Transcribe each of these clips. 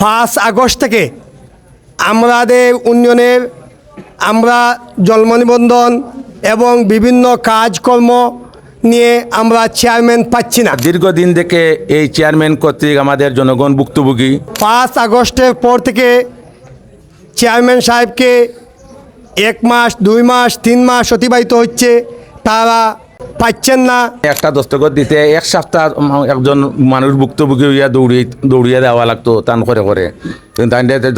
First August থেকে আমাদের উন্নয়নের আমরা জন্ম নিবন্ধন এবং বিভিন্ন কাজকর্ম নিয়ে আমরা চেয়ারম্যান পাচ্ছি না। দীর্ঘদিন থেকে এই চেয়ারম্যান কর্তৃক আমাদের জনগণ ভুক্তভোগী। পাঁচ আগস্টের পর থেকে চেয়ারম্যান সাহেবকে এক মাস দুই মাস তিন মাস অতিবাহিত হচ্ছে। তারা পাচ্ছেন না। একটা দস্তখত দিতে এক সপ্তাহ একজন মানুষ ভুক্তভোগী হইয়া দৌড়িয়ে দৌড়িয়ে দেওয়া লাগতো টান করে করে।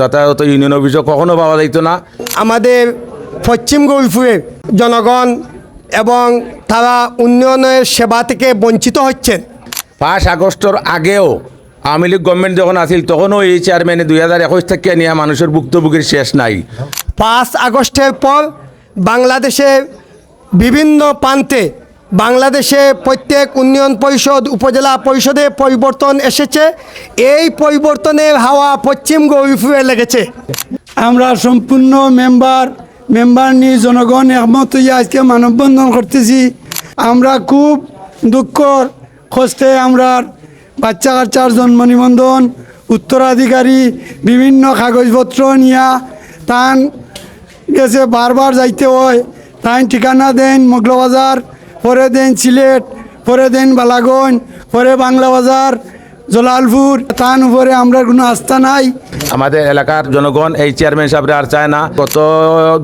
যথাযথ ইউনিয়ন অফিসও কখনো পাওয়া যাইতো না। আমাদের পশ্চিম গৌরপুরের জনগণ এবং তারা উন্নয়নের সেবা থেকে বঞ্চিত হচ্ছেন। পাঁচ আগস্টর আগেও আওয়ামী লীগ গভর্নমেন্ট যখন আছিল তখনও এই চেয়ারম্যানে দুই হাজার একুশ থেকে নিয়ে মানুষের ভুক্তভোগীর শেষ নাই। পাঁচ আগস্টের পর বাংলাদেশের বিভিন্ন প্রান্তে বাংলাদেশে প্রত্যেক উন্নয়ন পরিষদ, উপজেলা পরিষদে পরিবর্তন এসেছে। এই পরিবর্তনের হাওয়া পশ্চিম গৌরীপুরে লেগেছে। আমরা সম্পূর্ণ মেম্বার মেম্বার নিয়ে জনগণ একমত হইয়া আজকে মানববন্ধন করতেছি। আমরা খুব দুঃখর কষ্টে আমরা বাচ্চা কাচ্চার জন্ম নিবন্ধন, উত্তরাধিকারী, বিভিন্ন কাগজপত্র নিয়া তান গেছে বারবার যাইতে হয়। তাই ঠিকানা দেন, মোগলবাজার পরে দেন সিলেট পরে দেন বালাগঞ্জ পরে বাংলা বাজার, জলালপুর, তার উপরে আমরা কোনো আস্থা নাই। আমাদের এলাকার জনগণ এই চেয়ারম্যান সাহেবরা আর চায় না। গত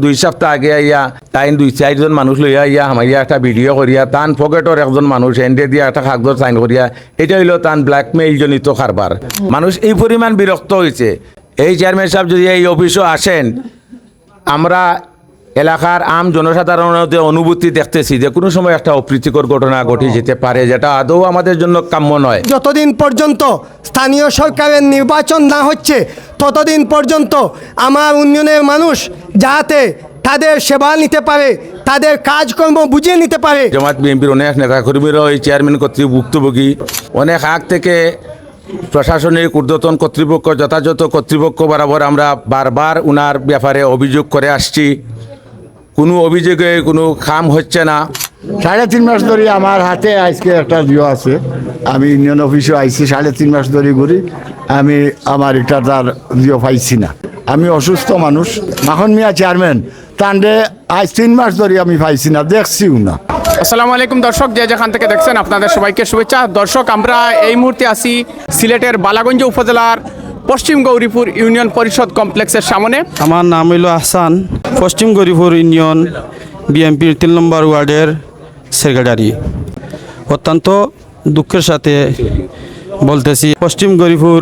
দুই সপ্তাহ আগে আইয়া তাই দুই চারজন মানুষ লইয়া আইয়া হামাইয়া একটা ভিডিও করিয়া তান পকেটর একজন মানুষ এন্ডে দিয়া একটা কাগজ সাইন করিয়া, এটা হইল তান ব্ল্যাকমেইল জনিত কারবার মানুষ এই পরিমাণ বিরক্ত হয়েছে এই চেয়ারম্যান সাহেব যদি এই অফিসও আসেন, আমরা এলাকার আম জনসাধারণের অনুভূতি দেখতেছি যে কোনো সময় একটা অপ্রীতিকর ঘটনা ঘটে যেতে পারে যেটা আদৌ আমাদের জন্য কাম্য নয়। যতদিন পর্যন্ত স্থানীয় সরকারের নির্বাচন না হচ্ছে ততদিন পর্যন্ত আমার উন্নয়নের মানুষ যাতে তাদের সেবা নিতে পারে তাদের কাজকর্ম বুঝিয়ে নিতে পারে। জামাত বিএনপির অনেক নেতাকর্মীরাও এই চেয়ারম্যান কর্তৃক ভুক্তভোগী অনেক আগ থেকে প্রশাসনিক ঊর্ধ্বতন কর্তৃপক্ষ যথাযথ কর্তৃপক্ষ বরাবর আমরা বারবার উনার ব্যাপারে অভিযোগ করে আসছি। কোনো অভিযোগে কোনো খাম হচ্ছে না। সাড়ে তিন মাস ধরে আমার হাতে আজকে একটা জিও আছে। আমি ইউনিয়ন অফিসে আইছি সাড়ে তিন মাস ধরে ঘুরি। আমি আমার এটা তার জিও পাইছি না। আমি অসুস্থ মানুষ। মাখন মিয়া চেয়ারম্যান তান্ডে আজ তিন মাস ধরে আমি পাইছি না দেখছিও না। আসসালামু আলাইকুম দর্শক যে যেখান থেকে দেখছেন আপনাদের সবাইকে শুভেচ্ছা। দর্শক আমরা এই মুহূর্তে আছি সিলেটের বালাগঞ্জ উপজেলার পশ্চিম গৌরীপুর ইউনিয়ন পরিষদ কমপ্লেক্সের সামনে। আমার নাম হইল আহসান। পশ্চিম গৌরীপুর ইউনিয়ন বিএমপির তিন নম্বর ওয়ার্ডের সেক্রেটারি। অত্যন্ত দুঃখের সাথে বলতেছি, পশ্চিম গরিপুর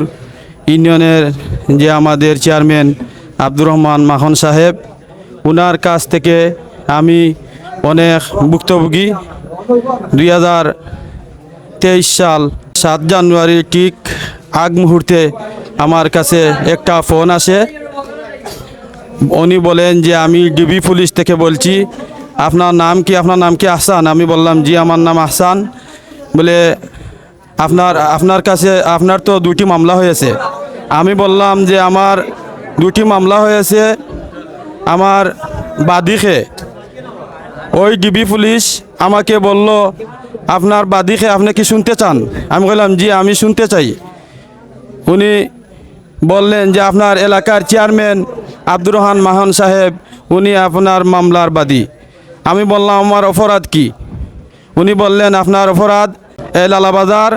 ইউনিয়নের যে আমাদের চেয়ারম্যান আব্দুর রহমান মাখন সাহেব ওনার কাছ থেকে আমি অনেক ভুক্তভোগী। দুই হাজার তেইশ সাল সাত জানুয়ারি ঠিক আগ মুহূর্তে আমার কাছে একটা ফোন আসে। উনি বলেন যে, আমি ডিবি পুলিশ থেকে বলছি, আপনার নাম কি, আপনার নাম কি আহসান? আমি বললাম, জি, আমার নাম আহসান। বলে, আপনার আপনার কাছে, আপনার তো দুটি মামলা হয়েছে। আমি বললাম যে, আমার দুটি মামলা হয়েছে, আমার বাদিকে। ওই ডিবি পুলিশ আমাকে বলল, আপনার বাদিকে আপনি কি শুনতে চান? আমি বললাম, জি, আমি শুনতে চাই। উনি বললেন যে আপনার এলাকার চেয়ারম্যান আব্দুর রহমান মাহন সাহেব, উনি আপনার মামলার বাদী। আমি বললাম, আমার অপরাধ কি? উনি বললেন, আপনার অপরাধ, এ লালাবাজার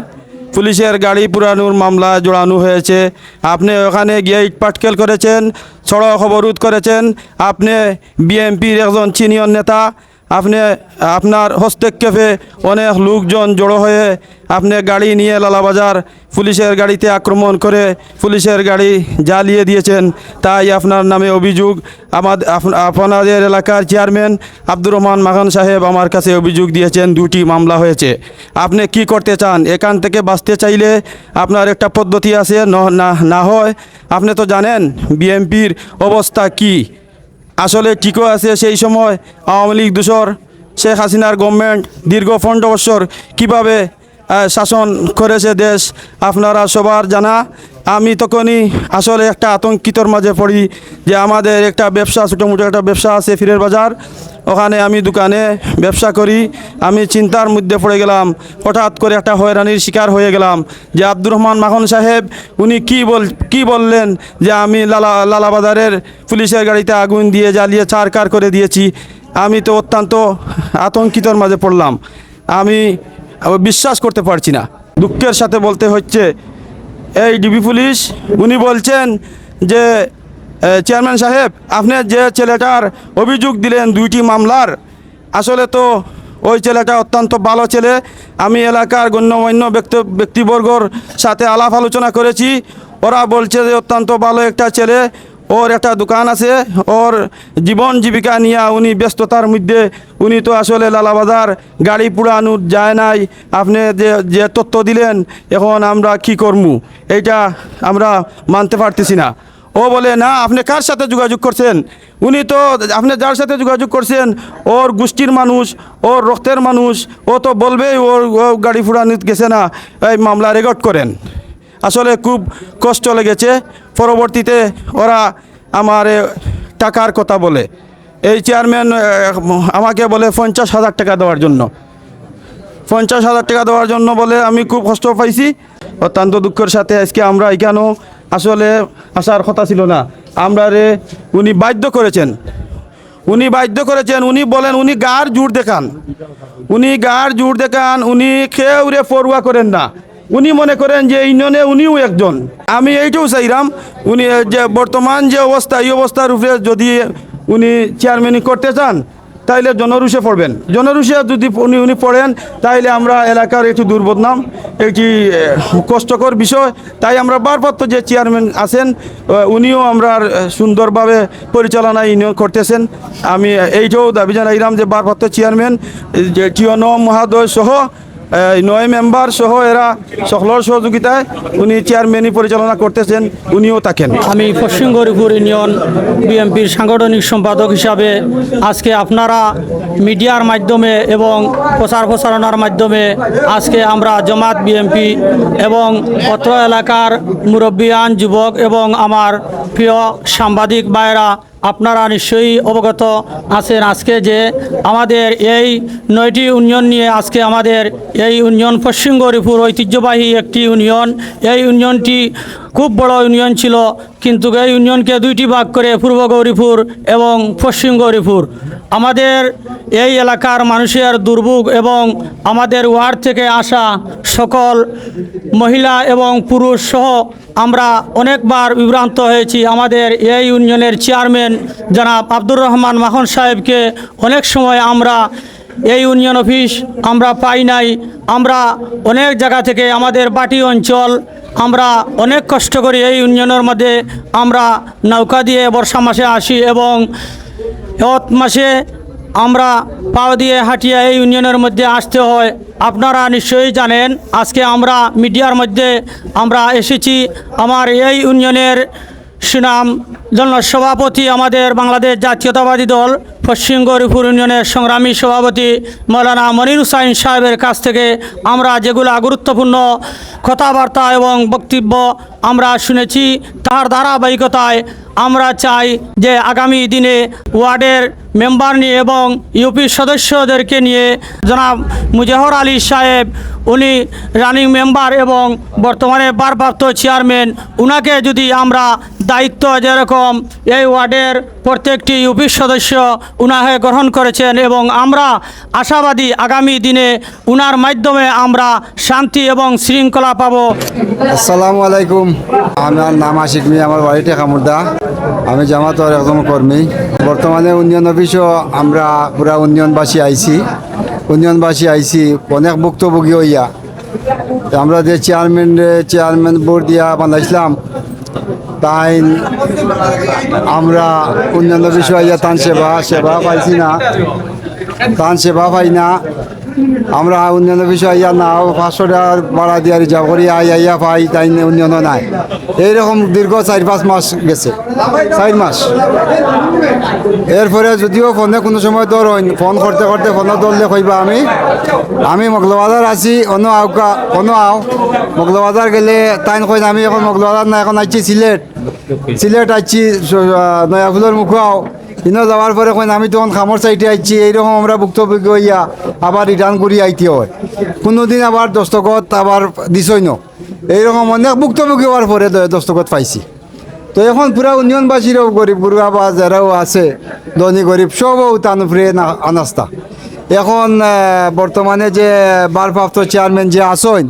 পুলিশের গাড়ি পুরানোর মামলা জড়ানো হয়েছে। আপনি ওখানে গিয়ে ইটপাটকেল করেছেন, সড়ক অবরোধ করেছেন। আপনি বিএমপির একজন সিনিয়র নেতা আপনি, আপনার হস্তক্ষেপে অনেক লোকজন জড়ো হয়ে আপনি গাড়ি নিয়ে লালাবাজার পুলিশের গাড়িতে আক্রমণ করে পুলিশের গাড়ি জ্বালিয়ে দিয়েছেন। তাই আপনার নামে অভিযোগ আমাদের আপনাদের এলাকার চেয়ারম্যান আব্দুর রহমান মাখান সাহেব আমার কাছে অভিযোগ দিয়েছেন, দুটি মামলা হয়েছে। আপনি কি করতে চান? এখান থেকে বাঁচতে চাইলে আপনার একটা পদ্ধতি আছে, না হয়। আপনি তো জানেন বিএমপির অবস্থা কী? আসলে ঠিকও আছে সেই সময় আওয়ামী লীগ দূষর শেখ হাসিনার গভর্নমেন্ট দীর্ঘ পনেরো বছর কীভাবে শাসন করেছে দেশ, আপনারা সবার জানা। আমি তখনই আসলে একটা আতঙ্কিতর মাঝে পড়ি যে আমাদের একটা ব্যবসা ছোটো মোটো একটা ব্যবসা আছে ফিরের বাজার। ওখানে আমি দোকানে ব্যবসা করি। আমি চিন্তার মধ্যে পড়ে গেলাম। হঠাৎ করে একটা হয়রানির শিকার হয়ে গেলাম যে আব্দুর রহমান মাখন সাহেব, উনি কি বল, কি বললেন যে আমি লালা, লালাবাজারের পুলিশের গাড়িতে আগুন দিয়ে জ্বালিয়ে চারকার করে দিয়েছি। আমি তো অত্যন্ত আতঙ্কিতর মাঝে পড়লাম। আমি বিশ্বাস করতে পারছি না। দুঃখের সাথে বলতে হচ্ছে এই ডিবি পুলিশ, উনি বলছেন যে চেয়ারম্যান সাহেব, আপনি যে ছেলেটার অভিযোগ দিলেন দুইটি মামলার, আসলে তো ওই ছেলেটা অত্যন্ত ভালো ছেলে। আমি এলাকার গণ্যমান্য ব্যক্তি, ব্যক্তিবর্গর সাথে আলাপ আলোচনা করেছি। ওরা বলছে যে, অত্যন্ত ভালো একটা ছেলে। ওর একটা দোকান আছে, ওর জীবন জীবিকা নিয়ে উনি ব্যস্ততার মধ্যে, উনি তো আসলে লালাবাজার, গাড়ি পুরানো যায় নাই। আপনি যে যে তথ্য দিলেন, এখন আমরা কি করমু? এইটা আমরা মানতে পারতেছি না। ও বলে, না, আপনি কার সাথে যোগাযোগ করছেন? উনি তো, আপনি যার সাথে যোগাযোগ করছেন, ওর গোষ্ঠীর মানুষ, ওর রক্তের মানুষ, ও তো বলবেই ওর গাড়ি ফুরানো গেছে না। এই মামলা রেকর্ড করেন। আসলে খুব কষ্ট লেগেছে। পরবর্তীতে ওরা আমার টাকার কথা বলে। এই চেয়ারম্যান আমাকে বলে পঞ্চাশ হাজার টাকা দেওয়ার জন্য। পঞ্চাশ হাজার টাকা দেওয়ার জন্য বলে আমি খুব কষ্ট পাইছি। অত্যন্ত দুঃখের সাথে আজকে আমরা এখানেও আসলে আসার কথা ছিল না। আমরা রে উনি বাধ্য করেছেন। উনি বাধ্য করেছেন, উনি বলেন উনি গার জোর দেখান। উনি গার জোর দেখান, উনি খেয়ে উড়ে পড়ুয়া করেন না। উনি মনে করেন যে ইউনিয়নে উনিও একজন। আমি এইটাও চাইলাম উনি যে বর্তমান যে অবস্থা, এই অবস্থার উপরে যদি উনি চেয়ারম্যানই করতে চান, তাইলে জনরুষে পড়বেন। জনরুষে যদি উনি উনি পড়েন, তাইলে আমরা এলাকার একটু দুর্বদনাম, একটি কষ্টকর বিষয়। তাই আমরা বারপত্র যে চেয়ারম্যান আছেন উনিও আমরা সুন্দরভাবে পরিচালনা ইউনিয়ন করতেছেন। আমি এইটাও দাবি জানাইলাম যে বারপত্র চেয়ারম্যান যে টিয়ন মহাদয় সহ নয় মেম্বার সহ এরা সকলের সহযোগিতায় উনি চেয়ারম্যানই পরিচালনা করতেছেন, উনিও থাকেন। আমি পশ্চিম গরিপুর ইউনিয়ন বিএনপির সাংগঠনিক সম্পাদক হিসাবে আজকে আপনারা মিডিয়ার মাধ্যমে এবং প্রচার প্রচারণার মাধ্যমে আজকে আমরা জমাত বিএমপি এবং অত্র এলাকার মুরব্বিয়ান যুবক এবং আমার প্রিয় সাংবাদিক ভাইরা আপনারা নিশ্চয়ই অবগত আছেন আজকে যে আমাদের এই নয়টি ইউনিয়ন নিয়ে আজকে আমাদের এই ইউনিয়ন পশ্চিম গৌরীপুর ঐতিহ্যবাহী একটি ইউনিয়ন এই ইউনিয়নটি খুব বড় ইউনিয়ন ছিল, কিন্তু এই ইউনিয়নকে দুইটি ভাগ করে পূর্ব গৌরীপুর এবং পশ্চিম গৌরীপুর। আমাদের এই এলাকার মানুষের দুর্ভোগ এবং আমাদের ওয়ার্ড থেকে আসা সকল মহিলা এবং পুরুষ সহ আমরা অনেকবার বিভ্রান্ত হয়েছি। আমাদের এই ইউনিয়নের চেয়ারম্যান জনাব আব্দুর রহমান মাখন সাহেবকে অনেক সময় আমরা এই ইউনিয়ন অফিস আমরা পাই নাই। আমরা অনেক জায়গা থেকে আমাদের বাটি অঞ্চল, আমরা অনেক কষ্ট করি এই ইউনিয়নের মধ্যে। আমরা নৌকা দিয়ে বর্ষা মাসে আসি এবং এত মাসে আমরা পাও দিয়ে হাঁটিয়ে এই ইউনিয়নের মধ্যে আসতে হয়। আপনারা নিশ্চয়ই জানেন, আজকে আমরা মিডিয়ার মধ্যে আমরা এসেছি। আমার এই ইউনিয়নের সুনাম জন্য সভাপতি আমাদের বাংলাদেশ জাতীয়তাবাদী দল, পশ্চিম গৌরীপুর ইউনিয়নের সংগ্রামী সভাপতি মৌলানা মনির হুসাইন সাহেবের কাছ থেকে আমরা যেগুলো গুরুত্বপূর্ণ কথাবার্তা এবং বক্তব্য আমরা শুনেছি, তার ধারাবাহিকতায় আমরা চাই যে আগামী দিনে ওয়ার্ডের মেম্বার নিয়ে এবং ইউপি সদস্যদেরকে নিয়ে জনাব মুজাহর আলী সাহেব, উনি রানিং মেম্বার এবং বর্তমানে ভারপ্রাপ্ত চেয়ারম্যান উনাকে যদি আমরা দায়িত্ব যেরকম এই ওয়ার্ডের প্রত্যেকটি ইউপি সদস্য উনাকে গ্রহণ করেছেন এবং আমরা আশাবাদী আগামী দিনে উনার মাধ্যমে আমরা শান্তি এবং শৃঙ্খলা পাবো। আসসালামু আলাইকুম। আমার নাম আশিক মিয়া, আমার বাড়ি টেকামুর্দা আমি জামাতর একজন কর্মী। বর্তমানে ইউনিয়ন অফিসও আমরা পুরা উন্নয়নবাসী আইছি। উন্নয়নবাসী আইছি, অনেক ভুক্তভোগী হইয়া। আমরা যে চেয়ারম্যান চেয়ারম্যান বোর্ড দিয়া বানাইছিলাম, তাই আমরা উন্নয়ন বিষয়ে তান সেবা সেবা পাইছি না। তান সেবা পাই না। আমরা উন্নয়ন বিষয় আইয়া না পাঁচশো টাকা ভাড়া দিয়ে রিজার্ভ করি আই আইয়া পাই তাই উন্নয়ন নাই। এইরকম দীর্ঘ চার পাঁচ মাস গেছে, চার মাস। এরপরে যদিও ফোনে কোনো সময় ধর ফোন করতে করতে ফোনে ধরলে কইবা আমি আমি মগলবাজার আছি, অন্য আউকা অন্য আও। মগলবাজার গেলে তাই কই আমি এখন মগলবাজার না, এখন আইছি সিলেট। সিলেট আইছি নয়াফুলের মুখাও ইনো যাওয়ার পরে কইন, আমি তখন খামর সাইডে আইছি, এইরকম আমরা ভুক্তভোগী হইয়া আবার রিটার্ন করি আইতে হয়। কোনোদিন আবার দস্তখত আবার দিছই ন। এইরকম অনেক ভুক্তভোগী হওয়ার পরে দস্তখত পাইছি। তো এখন পুরা ইউনিয়নবাসীরাও গরিব গুরুয়া বা যারাও আছে, ধনী গরিব, সবও তান উপরে অনাস্থা। এখন বর্তমানে যে ভারপ্রাপ্ত চেয়ারম্যান যে আসেন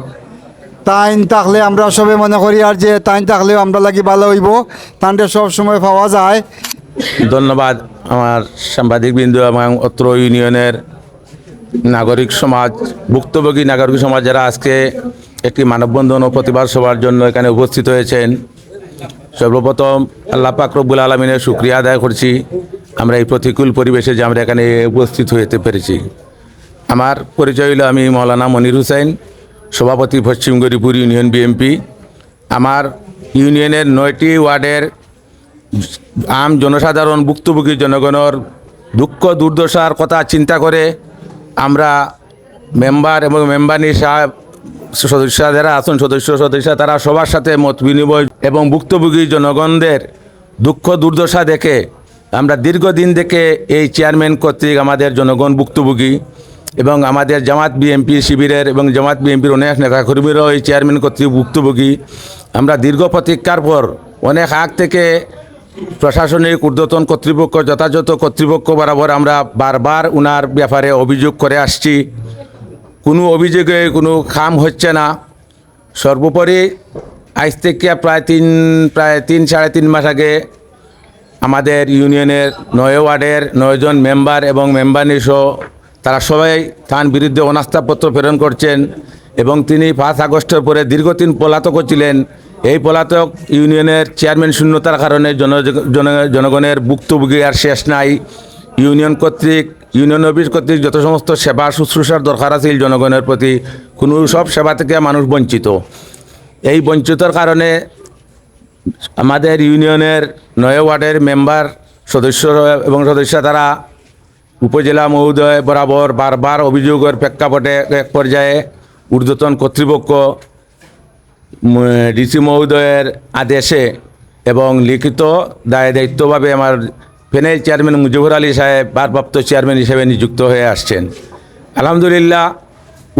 তাইন থাকলে আমরা সবে মনে করি আর যে তাইন থাকলেও আমরা লাগি ভালো হইব। তানটা সব সময় পাওয়া যায়। ধন্যবাদ আমার সাংবাদিক বিন্দু এবং অত্র ইউনিয়নের নাগরিক সমাজ, ভুক্তভোগী নাগরিক সমাজ যারা আজকে একটি মানববন্ধন ও প্রতিবাদ সভার জন্য এখানে উপস্থিত হয়েছেন। সর্বপ্রথম আল্লাহ পাকরবুল আলমিনের শুক্রিয়া আদায় করছি। আমরা এই প্রতিকূল পরিবেশে যে আমরা এখানে উপস্থিত হতে পেরেছি। আমার পরিচয় হলো আমি মৌলানা মনির হুসাইন, সভাপতি পশ্চিম গরিপুর ইউনিয়ন বিএমপি আমার ইউনিয়নের নয়টি ওয়ার্ডের আম জনসাধারণ ভুক্তভোগী জনগণের দুঃখ, দুর্দশার কথা চিন্তা করে আমরা মেম্বার এবং মেম্বানি সাহেব সদস্য যারা আছেন, সদস্য সদস্য, তারা সবার সাথে মত বিনিময় এবং ভুক্তভোগী জনগণদের দুঃখ, দুর্দশা দেখে আমরা দীর্ঘদিন থেকে এই চেয়ারম্যান কর্তৃক আমাদের জনগণ ভুক্তভোগী এবং আমাদের জামাত বিএমপি শিবিরের এবং জামাত বিএমপির অনেক নেতাকর্মীরাও এই চেয়ারম্যান কর্তৃক ভুক্তভোগী। আমরা দীর্ঘ প্রতীক্ষার পর অনেক আগ থেকে প্রশাসনিক ঊর্ধ্বতন কর্তৃপক্ষ, যথাযথ কর্তৃপক্ষ বরাবর আমরা বারবার উনার ব্যাপারে অভিযোগ করে আসছি। কোনো অভিযোগে কোনো খাম হচ্ছে না। সর্বোপরি আজ থেকে প্রায় তিন প্রায় তিন, সাড়ে তিন মাস আগে আমাদের ইউনিয়নের নয় ওয়ার্ডের নয়জন মেম্বার এবং মেম্বারনি তারা সবাই তার বিরুদ্ধে অনাস্থাপত্র প্রেরণ করছেন এবং তিনি পাঁচ আগস্টের পরে দীর্ঘদিন পলাতক ছিলেন। এই পলাতক ইউনিয়নের চেয়ারম্যান শূন্যতার কারণে জন, জন- জনগণের ভুক্তভোগী আর শেষ নাই। ইউনিয়ন কর্তৃক, ইউনিয়ন অফিস কর্তৃক যত সমস্ত সেবা শুশ্রূষার দরকার আছে জনগণের প্রতি। কোনো সব সেবা থেকে মানুষ বঞ্চিত। এই বঞ্চিতর কারণে আমাদের ইউনিয়নের নয় ওয়ার্ডের মেম্বার সদস্য এবং সদস্য তারা উপজেলা মহোদয় বরাবর বারবার অভিযোগের প্রেক্ষাপটে এক পর্যায়ে ঊর্ধ্বতন কর্তৃপক্ষ ডিসি মহোদয়ের আদেশে এবং লিখিত দায় দায়িত্বভাবে আমার প্যানেল চেয়ারম্যান মুজিবুর আলী সাহেব, ভারপ্রাপ্ত চেয়ারম্যান হিসেবে নিযুক্ত হয়ে আসছেন। আলহামদুলিল্লাহ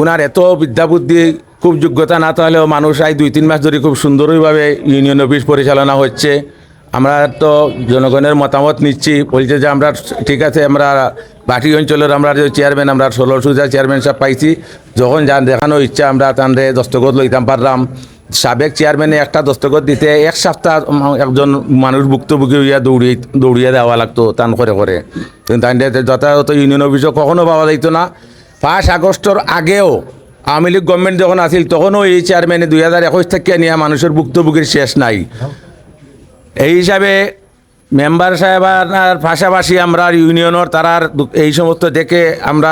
ওনার এত বিদ্যাবুদ্ধি, খুব যোগ্যতা না তাহলেও মানুষ আজ দুই তিন মাস ধরে খুব সুন্দরভাবে ইউনিয়ন অফিস পরিচালনা হচ্ছে। আমরা তো জনগণের মতামত নিচ্ছি, বলছে যে আমরা ঠিক আছে, আমরা বাটি অঞ্চলের আমরা যে চেয়ারম্যান, আমরা ষোলো সুজা চেয়ারম্যান সাহেব পাইছি। যখন যান দেখানো ইচ্ছা, আমরা তানরে দস্তখত লইতাম, পারলাম। সাবেক চেয়ারম্যানে একটা দস্তখত দিতে এক সপ্তাহ একজন মানুষ ভুক্তভোগী হইয়া দৌড়িয়ে দৌড়িয়ে দেওয়া লাগতো টান করে করে। কিন্তু যথাযথ ইউনিয়ন অফিসও কখনো পাওয়া যাইত না। পাঁচ আগস্টর আগেও আওয়ামী লীগ গভর্নমেন্ট যখন আছিল, তখনও এই চেয়ারম্যানে দুই হাজার একুশ থেকে নিয়ে মানুষের ভুক্তভোগীর শেষ নাই। এই হিসাবে মেম্বার সাহেবার পাশাপাশি আমরা ইউনিয়নের তারার এই সমস্ত দেখে আমরা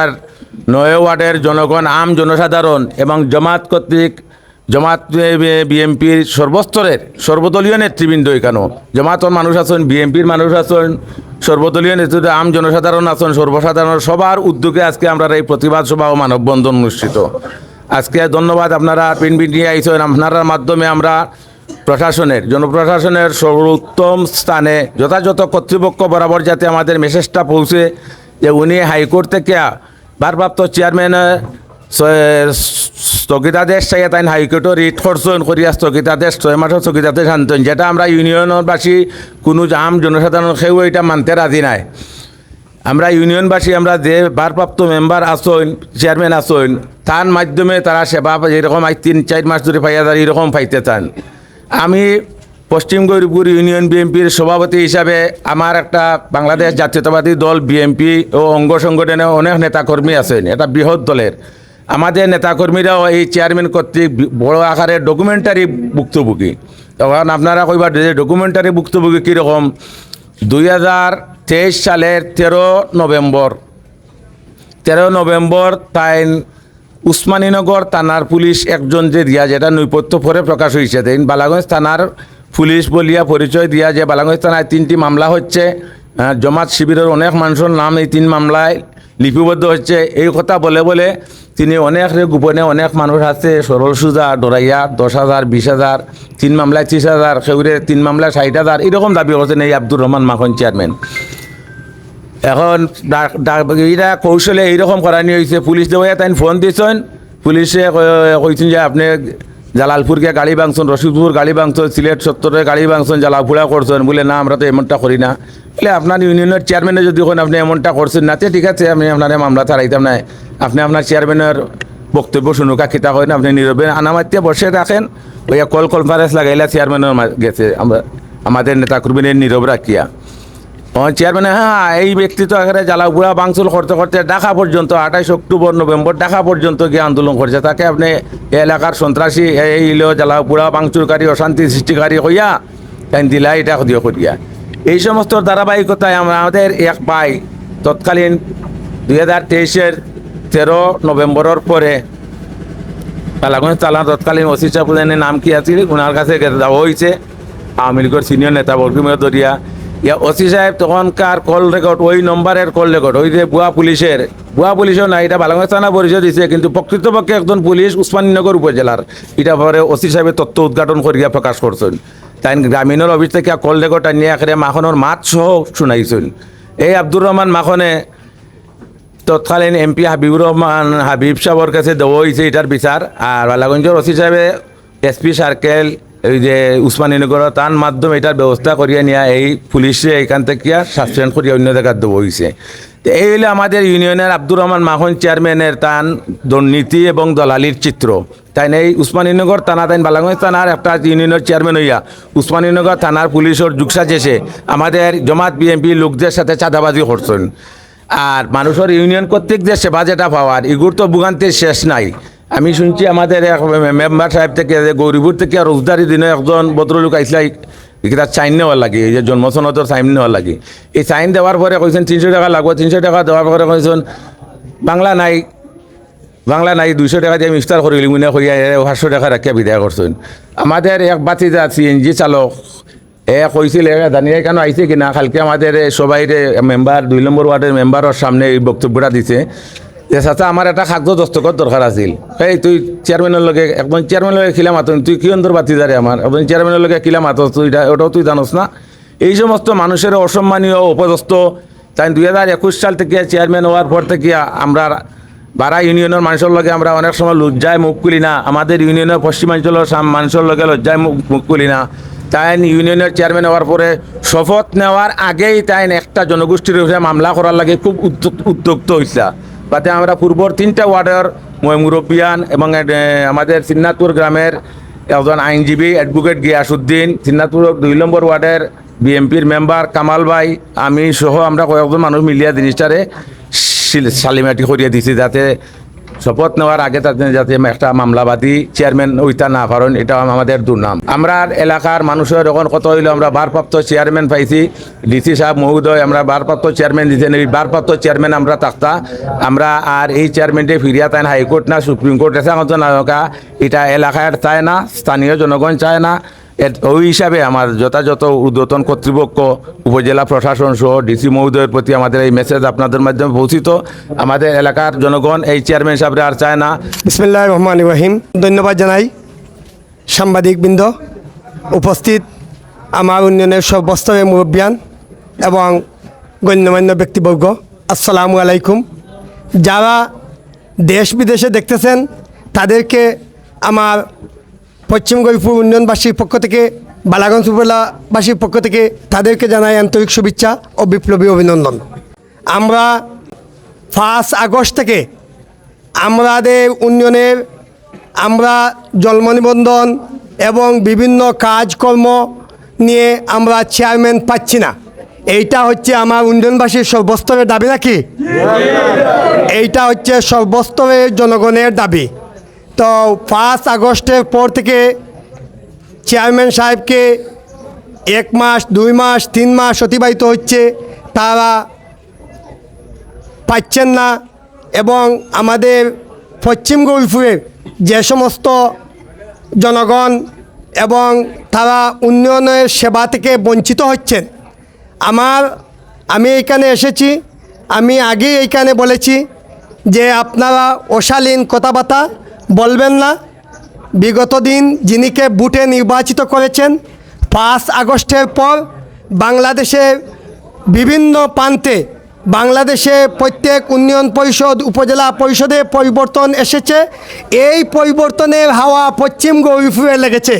নয় ওয়ার্ডের জনগণ, আম জনসাধারণ এবং জমাত কর্তৃক জমাত বিএমপির সর্বস্তরের সর্বদলীয় নেতৃবৃন্দ এখানো জমাতর মানুষ আছেন, বিএমপির মানুষ আছেন, সর্বদলীয় নেতৃত্ব আম জনসাধারণ আছেন সর্বসাধারণ সবার উদ্যোগে আজকে আমরা এই প্রতিবাদ সভা ও মানববন্ধন অনুষ্ঠিত। আজকে ধন্যবাদ আপনারা পিন পিন্ডিয়ে আইসেন, আপনার মাধ্যমে আমরা প্রশাসনের, জনপ্রশাসনের সর্বোত্তম স্থানে যথাযথ কর্তৃপক্ষ বরাবর যাতে আমাদের মেসেজটা পৌঁছে যে উনি হাইকোর্ট থেকে ভারপ্রাপ্ত চেয়ারম্যান স্থগিতাদেশ চাই তাই হাইকোর্টও রিট করছেন করিয়া স্থগিতাদেশ ছয় মাসের স্থগিতাদেশ আনতেন যেটা আমরা ইউনিয়নবাসী কোনো আম জনসাধারণ সেও এটা মানতে রাজি নাই আমরা ইউনিয়নবাসী আমরা যে ভারপ্রাপ্ত মেম্বার আসন চেয়ারম্যান আসন তার মাধ্যমে তারা সেবা পায়, যেরকম আজ তিন চার মাস ধরে পাইয়া তারা এরকম পাইতে চান আমি পশ্চিম গৌরীপুর ইউনিয়ন বিএনপির সভাপতি হিসাবে আমার একটা বাংলাদেশ জাতীয়তাবাদী দল বিএনপি ও অঙ্গ সংগঠনে অনেক নেতাকর্মী আছেন এটা বৃহৎ দলের আমাদের নেতাকর্মীরাও এই চেয়ারম্যান কর্তৃক বড় আকারে ডকুমেন্টারি ভুক্তভোগী। তখন আপনারা কইবার যে ডকুমেন্টারি ভুক্তভোগী কীরকম? দুই হাজার তেইশ সালের তেরো নভেম্বর। তেরো নভেম্বর তাই উসমানীনগর থানার পুলিশ একজন যে দিয়া যেটা নৈপথ্য পরে প্রকাশ হয়েছে দেন বালাগঞ্জ থানার পুলিশ বলিয়া পরিচয় দিয়া যে বালাগঞ্জ থানায় তিনটি মামলা হচ্ছে জমাত শিবিরের অনেক মানুষের নাম এই তিন মামলায় লিপিবদ্ধ হচ্ছে। এই কথা বলে বলে তিনি অনেক রে গোপনে অনেক মানুষ আছে সরল সুজা ডরাইয়া দশ হাজার, বিশ হাজার, তিন মামলায় ত্রিশ হাজার সেগুলো তিন মামলায় ষাট হাজার, এরকম দাবি করছেন এই আব্দুর রহমান মাখন চেয়ারম্যান এখন এইটা কৌশলে এইরকম করানি হয়েছে পুলিশ দেওয়া তাই ফোন দিয়েছেন পুলিশে কইছেন যে আপনি জালালপুরকে গাড়ি ভাঙছেন রশিদপুর গাড়ি ভাঙছেন সিলেট সত্তরে গাড়ি ভাঙছেন জালালপুরা করছেন। বলে, না, আমরা তো এমনটা করি না। বলে আপনার ইউনিয়নের চেয়ারম্যানে যদি কোন আপনি এমনটা করছেন না ঠিক আছে, আমি আপনার মামলা ছাড়াইতাম না আপনি আপনার চেয়ারম্যানের বক্তব্য শুনুকা খিতা করেন আপনি নীরবে আনামাত্যে বসে রাখেন ওই কল কনফারেন্স লাগাইলা চেয়ারম্যানের গেছে। আমরা আমাদের নেতা কর্মীদের নীরব রাখিয়া। চেয়ারম্যান হ্যাঁ এই ব্যক্তি তো এখানে জ্বালাপুরা বাংসুল করতে করতে ঢাকা পর্যন্ত, আঠাইশ অক্টোবর, নভেম্বর, ঢাকা পর্যন্ত গিয়ে আন্দোলন করছে। তাকে আপনি এলাকার সন্ত্রাসী, এই জ্বালাপুরা বাংচুরকারী অশান্তি সৃষ্টিকারী হইয়া তাই দিলা এটা দিও করিয়া। এই সমস্ত ধারাবাহিকতায় আমরা আমাদের এক পাই তৎকালীন দুই হাজার তেইশের তেরো নভেম্বরের পরে কালাগঞ্জ তালা তৎকালীন ওসি সাহেবের নাম কি আছিল ওনার কাছে যাওয়া হয়েছে আওয়ামী লীগের সিনিয়র নেতা বর্গিমেয় দরিয়া ইয়া ওসি সাহেব তখনকার কল রেকর্ড ওই নম্বরের কল রেকর্ড ওই যে বুয়া পুলিশের। বুয়া পুলিশও না এটা বালাগঞ্জ থানা পরিচয় দিছে, কিন্তু প্রকৃতপক্ষে একজন পুলিশ উসমানীনগর উপজেলার। এটা পরে ওসি সাহেবের তথ্য উদ্ঘাটন করিয়া প্রকাশ করছেন। তাই গ্রামীণের অফিস থেকে কল রেকর্ড এখানে মাখনের মাত সহ শুনাইছেন এই আব্দুর রহমান মাখনে তৎকালীন এমপি হাবিবুর রহমান হাবিব সাহেবের কাছে দেওয়া হয়েছে এটার বিচার আর বালাগঞ্জের ওসি সাহেবে এসপি সার্কেল এই যে উসমানীনগর তার মাধ্যমে এটার ব্যবস্থা করিয়া নিয়ে এই পুলিশে এখান থেকে সাসপেন্ড করিয়া অন্য জায়গায় দেওয়া হয়েছে এই হলো আমাদের ইউনিয়নের আব্দুর রহমান মাখন চেয়ারম্যানের তান দুর্নীতি এবং দলালির চিত্র। তাই এই উসমানীনগর থানা, তাই বালাগঞ্জ থানার একটা ইউনিয়নের চেয়ারম্যান হইয়া উসমানীনগর থানার পুলিশের যুগসা যেসে আমাদের জমাত বিএনপি লোকদের সাথে চাঁদাবাজি করছেন। আর মানুষের ইউনিয়ন কর্তৃক যে সেবা যেটা পাওয়ার, এগুর তো ভোগান্তির শেষ নাই। আমি শুনছি আমাদের এক মেম্বার সাহেব থেকে গৌরীপুর থেকে রোজদারি দিনে একজন ভদ্রলোক আইসলাই এটা চাইন নেওয়ার লাগে, এই যে জন্মসনদর সাইন নেওয়ার লাগে। এই সাইন দেওয়ার পরে কইছেন তিনশো টাকা লাগবে, তিনশো টাকা দেওয়ার পরে কইছেন, বাংলা নাই বাংলা নাই, দুইশো টাকা দিয়ে আমি ইফতার করি মনে করিয়া পাঁচশো টাকা রাখিয়া বিদায় করছেন আমাদের এক বাতিজা সিএনজি চালক, এ কইছিল জানিয়ে কেন আইছে কিনা? কালকে আমাদের সবাই মেম্বার দুই নম্বর ওয়ার্ডের মেম্বারের সামনে এই বক্তব্যটা দিছে। যে চাচা, আমার একটা কাগজ দস্তখত দরকার আছিল। এই, তুই চেয়ারম্যানের লগে একজন চেয়ারম্যানের লগে খিলাম আতন তুই কি অন্তর বাতি যারে আমার একজন চেয়ারম্যানের লগে খিলাম আত তুই ওটাও তুই জানোস না? এই সমস্ত মানুষের অসম্মানীয়, অপদস্থ। তাই দুই হাজার একুশ সাল থেকে চেয়ারম্যান হওয়ার পর থেকে আমরা বারা ইউনিয়নের মানুষের লগে আমরা অনেক সময় লজ্জায় মুখ খুলি না। আমাদের ইউনিয়নের পশ্চিমাঞ্চলের মানুষের লগে লজ্জায় মুখ মুখ খুলি না। তাই ইউনিয়নের চেয়ারম্যান হওয়ার পরে শপথ নেওয়ার আগেই তাই একটা জনগোষ্ঠীর মামলা করার লাগে খুব উদ্যোক্ত হইছে তাতে আমরা পূর্বর তিনটা ওয়ার্ডের মুরব্বিয়ান এবং আমাদের সিন্নাতপুর গ্রামের একজন আইনজীবী অ্যাডভোকেট গিয়াসুদ্দিন সিন্নাতপুর দুই নম্বর ওয়ার্ডের বিএমপির মেম্বার কামাল ভাই, আমি সহ আমরা কয়েকজন মানুষ মিলিয়া জিনিসটারে সালিমাটি করিয়া দিছি যাতে শপথ নেওয়ার আগে তাতে যাতে একটা মামলাবাদী চেয়ারম্যান ওইটা না পারেন এটা আমাদের দুর্নাম। আমরা এলাকার মানুষের এখন কত হইল আমরা ভারপ্রাপ্ত চেয়ারম্যান পাইছি ডিসি সাহেব মহোদয় আমরা ভারপ্রাপ্ত চেয়ারম্যান দিতেন এই ভারপ্রাপ্ত চেয়ারম্যান আমরা থাকতা আমরা আর এই চেয়ারম্যানটি ফিরিয়া তাই হাইকোর্ট না সুপ্রিম কোর্ট এসে আমাদের না হোকা, এটা এলাকার চায় না স্থানীয় জনগণ চায় না। ওই হিসাবে আমার যথাযথ ঊর্ধ্বতন কর্তৃপক্ষ, উপজেলা প্রশাসন সহ ডিসি মহোদয়ের প্রতি আমাদের এই মেসেজ আপনাদের মাধ্যমে পৌঁছিত। আমাদের এলাকার জনগণ এই চেয়ারম্যান সাহেবরা আর চায় না। বিসমিল্লাহ রহমান রহিম। ধন্যবাদ জানাই সাংবাদিকবৃন্দ উপস্থিত আমার উন্নয়নের সর্বস্তরের মুরব্বিয়ান এবং গণ্যমান্য ব্যক্তিবর্গ। আসসালামু আলাইকুম। যারা দেশ বিদেশে দেখতেছেন, তাদেরকে আমার পশ্চিম গরিপুর উন্নয়নবাসীর পক্ষ থেকে বালাগঞ্জ উপজেলাবাসীর পক্ষ থেকে তাদেরকে জানাই আন্তরিক শুভেচ্ছা ও বিপ্লবী অভিনন্দন। আমরা ফার্স্ট আগস্ট থেকে আমাদের উন্নয়নের আমরা জন্ম নিবন্ধন এবং বিভিন্ন কাজকর্ম নিয়ে আমরা চেয়ারম্যান পাচ্ছি না। এইটা হচ্ছে আমার উন্নয়নবাসীর সর্বস্তরের দাবি নাকি? এইটা হচ্ছে সর্বস্তরের জনগণের দাবি। তো ফার্স্ট আগস্টের পর থেকে চেয়ারম্যান সাহেবকে এক মাস, দুই মাস, তিন মাস অতিবাহিত হচ্ছে। তারা পাচ্ছেন না এবং আমাদের পশ্চিম গৌরপুরের যে সমস্ত জনগণ এবং তারা উন্নয়নের সেবা থেকে বঞ্চিত হচ্ছেন। আমার, আমি এইখানে এসেছি, আমি আগেই এইখানে বলেছি যে আপনারা অশালীন কথাবার্তা বলবেন না। বিগত দিন যিনিকে বুটে নির্বাচিত করেছেন, পাঁচ আগস্টের পর বাংলাদেশের বিভিন্ন প্রান্তে বাংলাদেশে প্রত্যেক উন্নয়ন পরিষদ, উপজেলা পরিষদে পরিবর্তন এসেছে। এই পরিবর্তনের হাওয়া পশ্চিম গৌরীপুরে লেগেছে।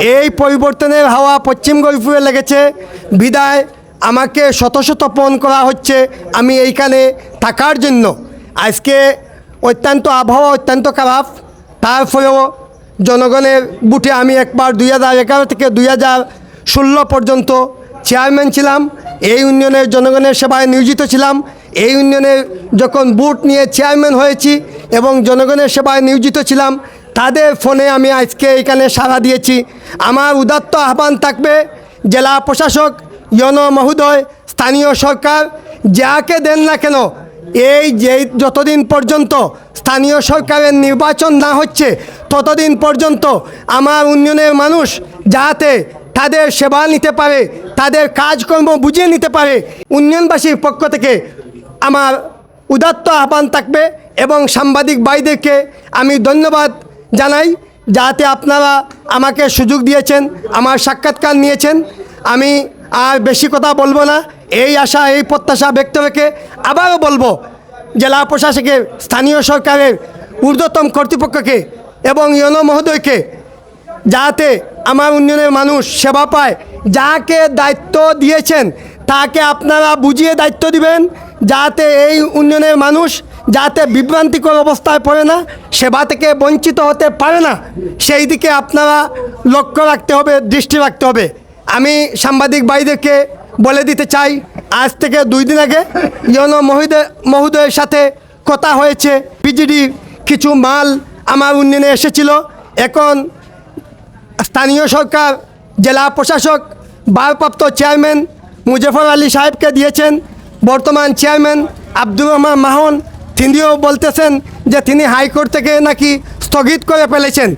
এই পরিবর্তনের হাওয়া পশ্চিম গরিপুরে লেগেছে। বিদায়, আমাকে শত শত পণ করা হচ্ছে। আমি এইখানে থাকার জন্য। আজকে অত্যন্ত আবহাওয়া, অত্যন্ত খারাপ। তারপরেও জনগণের বুটে আমি একবার দুই হাজার এগারো থেকে দুই হাজার ষোলো পর্যন্ত চেয়ারম্যান ছিলাম। এই ইউনিয়নের জনগণের সেবায় নিয়োজিত ছিলাম। এই ইউনিয়নের যখন বুট নিয়ে চেয়ারম্যান হয়েছি এবং জনগণের সেবায় নিয়োজিত ছিলাম, তাদের ফোনে আমি আজকে এখানে সাড়া দিয়েছি। আমার উদাত্ত আহ্বান থাকবে, জেলা প্রশাসক ইয়ন মহোদয়, স্থানীয় সরকার, যাকে দেন না কেন এই যে যতদিন পর্যন্ত স্থানীয় সরকারের নির্বাচন না হচ্ছে, ততদিন পর্যন্ত আমার উন্নয়নের মানুষ যাতে তাদের সেবা নিতে পারে, তাদের কাজকর্ম বুঝিয়ে নিতে পারে, উন্নয়নবাসীর পক্ষ থেকে আমার উদাত্ত আহ্বান থাকবে এবং সাংবাদিক ভাইদেরকে আমি ধন্যবাদ জানাই যাতে আপনারা আমাকে সুযোগ দিয়েছেন, আমার সাক্ষাৎকার নিয়েছেন। আমি আর বেশি কথা বলব না। এই আশা, এই প্রত্যাশা ব্যক্ত রেখে আবারও বলব, জেলা প্রশাসকের, স্থানীয় সরকারের, ঊর্ধ্বতম কর্তৃপক্ষকে এবং ইয়নো মহোদয়কে যাতে আমার উন্নয়নের মানুষ সেবা পায়, যাকে দায়িত্ব দিয়েছেন, তাকে আপনারা বুঝিয়ে দায়িত্ব দিবেন, যাতে এই উন্নয়নের মানুষ যাতে বিভ্রান্তিকর অবস্থায় পড়ে না, সেবা থেকে বঞ্চিত হতে পারে না, সেই দিকে আপনারা লক্ষ্য রাখতে হবে, দৃষ্টি রাখতে হবে। আমি সাংবাদিক ভাইদেরকে বলে দিতে চাই, আজ থেকে দুই দিন আগে ইয়নো মহোদয় মহোদয়ের সাথে কথা হয়েছে। বিজিডির কিছু মাল আমার উন্নয়নে এসেছিল। এখন স্থানীয় সরকার, জেলা প্রশাসক, ভারপ্রাপ্ত চেয়ারম্যান মুজফর আলী সাহেবকে দিয়েছেন। বর্তমান চেয়ারম্যান আব্দুর রহমান মাহন তিনিও বলতেছেন যে তিনি হাইকোর্ট থেকে নাকি স্থগিত করে ফেলেছেন।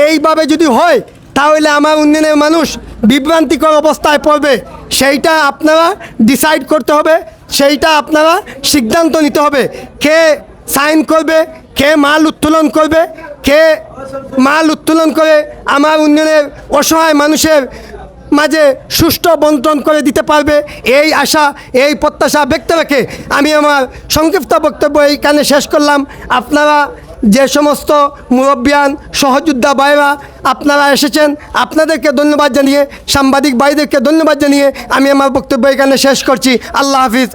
এইভাবে যদি হয় তাহলে আমার উন্নয়নের মানুষ বিভ্রান্তিকর অবস্থায় পড়বে। সেইটা আপনারা ডিসাইড করতে হবে, সেইটা আপনারা সিদ্ধান্ত নিতে হবে। কে সাইন করবে, কে মাল উত্তোলন করবে, কে মাল উত্তোলন করে আমার উন্নয়নের অসহায় মানুষের মাঝে সুষ্ঠু বন্টন করে দিতে পারবে, এই আশা, এই প্রত্যাশা ব্যক্ত রেখে আমি আমার সংক্ষিপ্ত বক্তব্য এইখানে শেষ করলাম। আপনারা যে সমস্ত মুরব্বিয়ান, সহযোদ্ধা ভাইরা আপনারা এসেছেন, আপনাদেরকে ধন্যবাদ জানিয়ে, সাংবাদিক ভাইদেরকে ধন্যবাদ জানিয়ে আমি আমার বক্তব্য এখানে শেষ করছি। আল্লাহ হাফিজ।